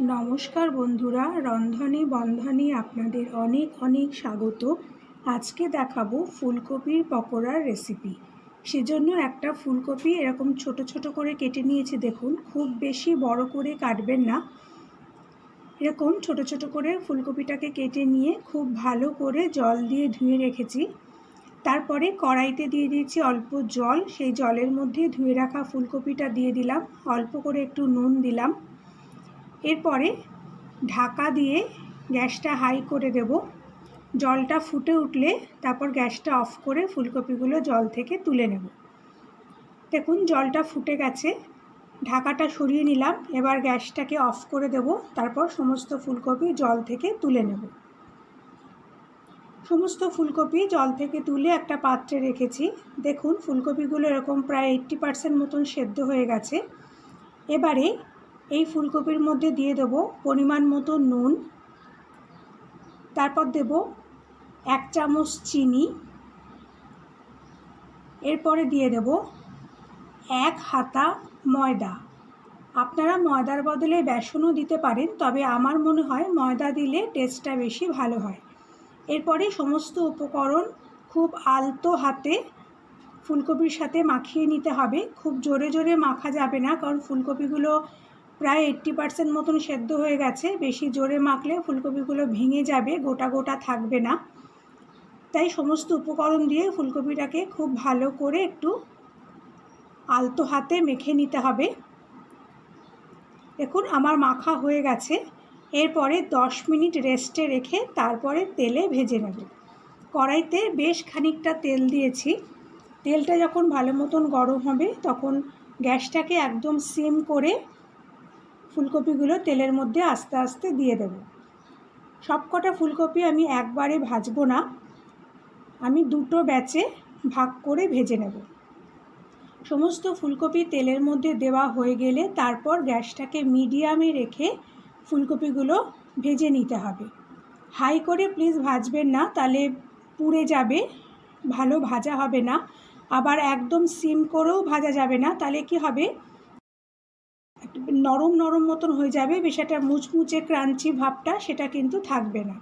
নমস্কার বন্ধুরা, রন্ধনে বন্ধনে আপনাদের অনেক অনেক স্বাগত। আজকে দেখাবো ফুলকপির পকোড়ার রেসিপি সেজন্য একটা ফুলকপি এরকম ছোট ছোট করে কেটে নিয়েছি, দেখুন, খুব বেশি বড় করে কাটবেন না। এরকম ছোট ছোট করে ফুলকপিটাকে কেটে নিয়ে খুব ভালো করে জল দিয়ে ধুয়ে রেখেছি। তারপরে কড়াইতে দিয়ে দিয়েছি অল্প জল। সেই জলের মধ্যে ধুয়ে রাখা ফুলকপিটা দিয়ে দিলাম। অল্প করে একটু নুন দিলাম। এরপরে ঢাকা দিয়ে গ্যাসটা হাই করে দেব। জলটা ফুটে উঠলে তারপর গ্যাসটা অফ করে ফুলকপিগুলো জল থেকে তুলে নেব। দেখুন, জলটা ফুটে গেছে। ঢাকাটা সরিয়ে নিলাম। এবার গ্যাসটাকে অফ করে দেব। তারপর সমস্ত ফুলকপি জল থেকে তুলে নেব। সমস্ত ফুলকপি জল থেকে তুলে একটা পাত্রে রেখেছি। দেখুন, ফুলকপিগুলো এরকম প্রায় এইট্টি পারসেন্ট মতন সেদ্ধ হয়ে গেছে। এবারে এই ফুলকপির মধ্যে দিয়ে দেবো পরিমাণ মতো নুন। তারপর দেব এক চামচ চিনি। এরপরে দিয়ে দেব এক হাতা ময়দা। আপনারা ময়দার বদলে বেসনও দিতে পারেন, তবে আমার মনে হয় ময়দা দিলে টেস্টটা বেশি ভালো হয়। এরপরে সমস্ত উপকরণ খুব আলতো হাতে ফুলকপির সাথে মাখিয়ে নিতে হবে। খুব জোরে জোরে মাখা যাবে না, কারণ ফুলকপিগুলো প্রায় এইট্টি পারসেন্ট মতন সেদ্ধ হয়ে গেছে। বেশি জোরে মাখলে ফুলকপিগুলো ভেঙে যাবে, গোটা গোটা থাকবে না। তাই সমস্ত উপকরণ দিয়ে ফুলকপিটাকে খুব ভালো করে একটু আলতো হাতে মেখে নিতে হবে। দেখুন, আমার মাখা হয়ে গেছে। এরপরে দশ মিনিট রেস্টে রেখে তারপরে তেলে ভেজে নেব। কড়াইতে বেশ খানিকটা তেল দিয়েছি। তেলটা যখন ভালো মতন গরম হবে, তখন গ্যাসটাকে একদম সিম করে ফুলকপিগুলো তেলের মধ্যে আস্তে আস্তে দিয়ে দেব। সবকটা ফুলকপি আমি একবারে ভাজবো না। আমি দুটো ব্যাচে ভাগ করে ভেজে নেব। সমস্ত ফুলকপি তেলের মধ্যে দেওয়া হয়ে গেলে তারপর গ্যাসটাকে মিডিয়ামে রেখে ফুলকপিগুলো ভেজে নিতে হবে। হাই করে প্লিজ ভাজবেন না, তাহলে পুড়ে যাবে, ভালো ভাজা হবে না। আবার একদম সিম করেও ভাজা যাবে না, তাহলে কি হবে? নরম নরম মতন হয়ে যাবে বেশ একটা মুচমুচে ক্রাঞ্চি ভাবটা সেটা কিন্তু থাকবে না।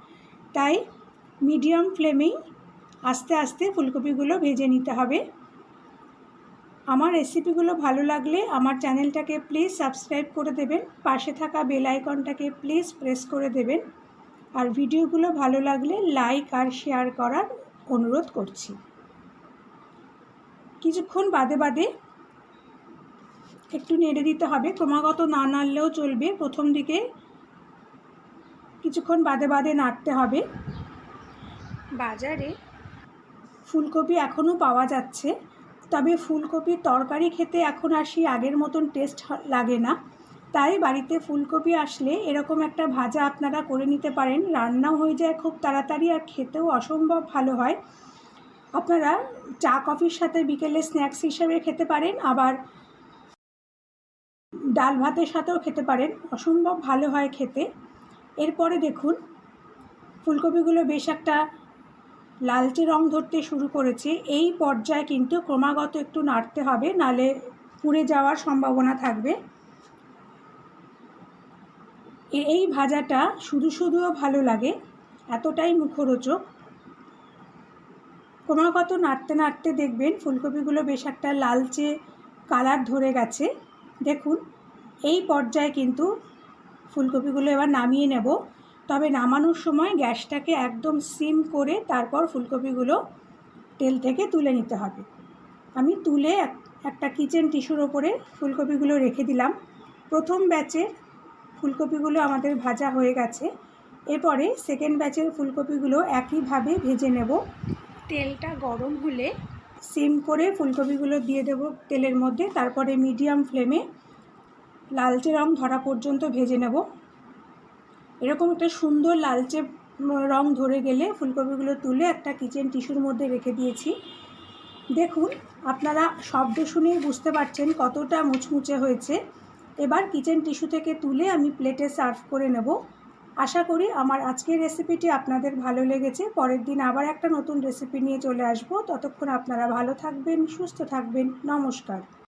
তাই মিডিয়াম ফ্লেমেই আস্তে আস্তে ফুলকপিগুলো ভেজে নিতে হবে। আমার রেসিপিগুলো ভালো লাগলে আমার চ্যানেলটাকে প্লিজ সাবস্ক্রাইব করে দেবেন, পাশে থাকা বেল আইকনটাকে প্লিজ প্রেস করে দেবেন। আর ভিডিওগুলো ভালো লাগলে লাইক আর শেয়ার করার অনুরোধ করছি। কিছুক্ষণ বাদে বাদে একটু নেড়ে দিতে হবে। ক্রমাগত না নাড়লেও চলবে। প্রথম দিকে কিছুক্ষণ বাদে বাদে নাড়তে হবে। বাজারে ফুলকপি এখনও পাওয়া যাচ্ছে। তবে ফুলকপির তরকারি খেতে এখন আর সেই আগের মতন টেস্ট লাগে না। তাই বাড়িতে ফুলকপি আসলে এরকম একটা ভাজা আপনারা করে নিতে পারেন। রান্নাও হয়ে যায় খুব তাড়াতাড়ি আর খেতেও অসম্ভব ভালো হয়। আপনারা চা কফির সাথে বিকেলে স্ন্যাক্স হিসেবে খেতে পারেন। আবার ডাল ভাতের সাথেও খেতে পারেন। অসম্ভব ভালো হয় খেতে। এরপরে দেখুন, ফুলকপিগুলো বেশ একটা লালচে রং ধরতে শুরু করেছে। এই পর্যায়ে কিন্তু ক্রমাগত একটু নাড়তে হবে, নালে পুড়ে যাওয়ার সম্ভাবনা থাকবে। এই ভাজাটা শুধু শুধুও ভালো লাগে, এতটাই মুখরোচক। ক্রমাগত নাড়তে নাড়তে দেখবেন ফুলকপিগুলো বেশ একটা লালচে কালার ধরে গেছে। দেখুন এই পর্যায়ে কিন্তু ফুলকপিগুলো এবার নামিয়ে নেব। তবে নামানোর সময় গ্যাসটাকে একদম সিম করে তারপর ফুলকপিগুলো তেল থেকে তুলে নিতে হবে। আমি তুলে একটা কিচেন টিস্যুর ওপরে ফুলকপিগুলো রেখে দিলাম। প্রথম ব্যাচের ফুলকপিগুলো আমাদের ভাজা হয়ে গেছে। এরপরে সেকেন্ড ব্যাচের ফুলকপিগুলো একইভাবে ভেজে নেব। তেলটা গরম হলে সিম করে ফুলকপিগুলো দিয়ে দেব তেলের মধ্যে। তারপরে মিডিয়াম ফ্লেমে লালচে রং ধরা পর্যন্ত ভেজে নেব। এরকম একটা সুন্দর লালচে রং ধরে গেলে ফুলকপিগুলো তুলে একটা কিচেন টিস্যুর মধ্যে রেখে দিয়েছি। দেখুন, আপনারা শব্দ শুনেই বুঝতে পারছেন কতটা মুচমুচে হয়েছে। এবার কিচেন টিস্যু থেকে তুলে আমি প্লেটে সার্ভ করে নেব। আশা করি আমার আজকের রেসিপিটি আপনাদের ভালো লেগেছে। পরের দিন আবার একটা নতুন রেসিপি নিয়ে চলে আসব। ততক্ষণ আপনারা ভালো থাকবেন, সুস্থ থাকবেন। নমস্কার।